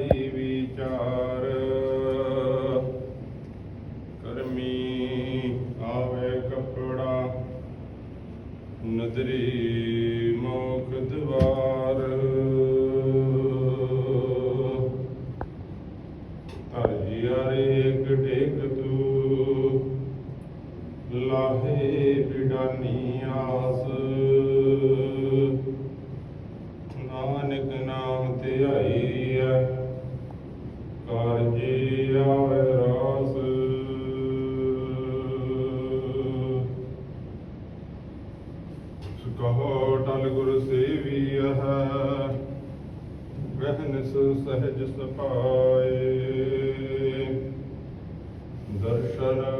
ਨਾਹੀ ਵਿਚਾਰ। ਕਰਮੀ ਆਵੇ ਕਪੜਾ, ਨਦਰੀ ਮੋਖ ਦਵਾਰ। ਧਰਜੀ ਹਰੇਕ ਟੇਕ ਤੂ, ਲਾਹੇ ਬਿਡਾਨੀ ਆਸ ਸਹਿਜ ਸੁਭਾਏ ਦਰਸ਼ਨ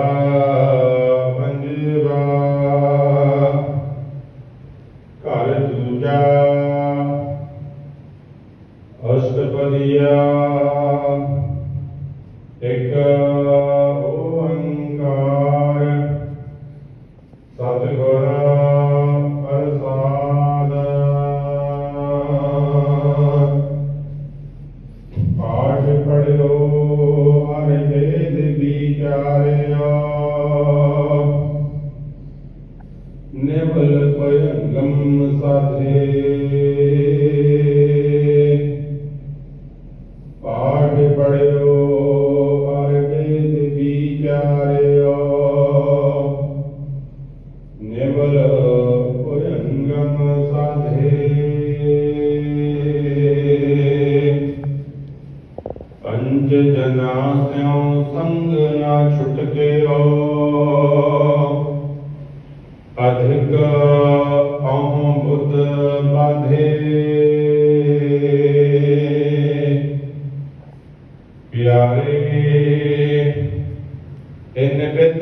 God. ਪੰਜ ਜਨਾ ਸਿਉ ਸੰਗ ਨਾ ਛੁਟਕਿਓ। ਅਧਿਕ ਅਹੰ ਬੁੱਧ ਬਾਧੇ। ਪਿਆਰੇ ਇਨ ਬਿਤ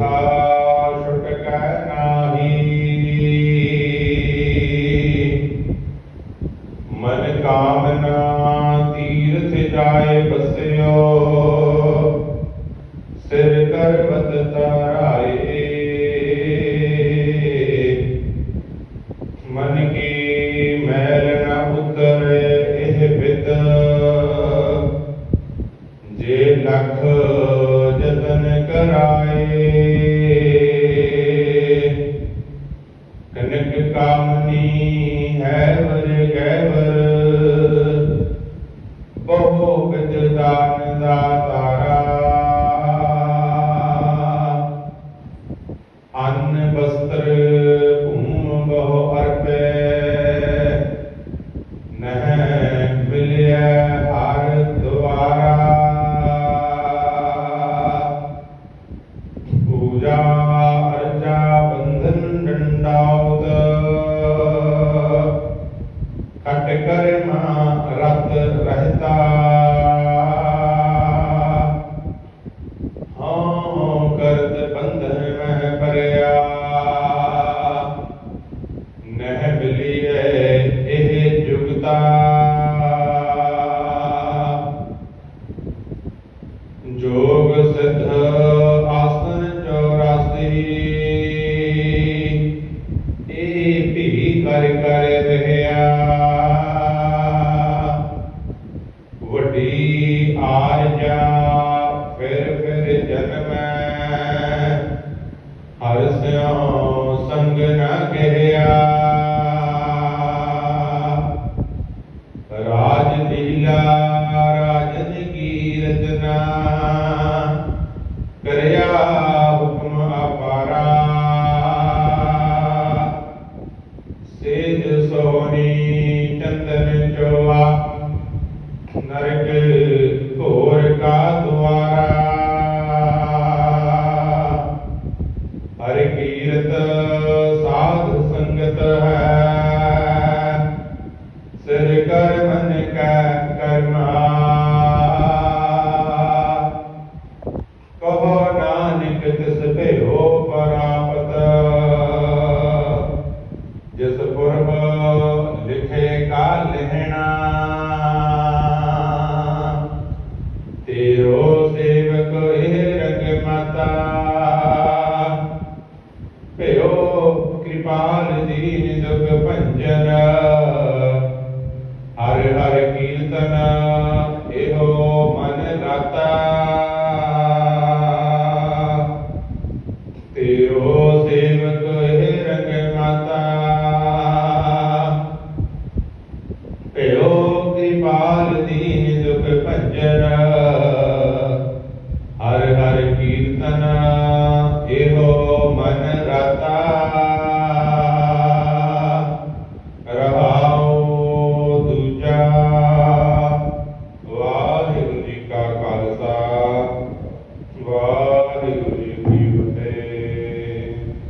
ਸੁਖਾ ਛੁਟ ਕੈ ਨਾਹੀ। ਮਨ ਕਾਮਨਾ ਤੀਰਥ ਜਾਏ ਬਸਿਓ ਸਿਰ ਕਰਵਤ ਤਰਾਏ ਮਾਇਆ ਫਿਰ ਫਿਰ ਜਨਮੈ ਹਰ ਸਿਉ ਸੰਗ ਨ ਕਹਿਆ ਰਾਜ ਲੀਲਾ ਰਾਜਨ ਕੀ ਰਚਨਾ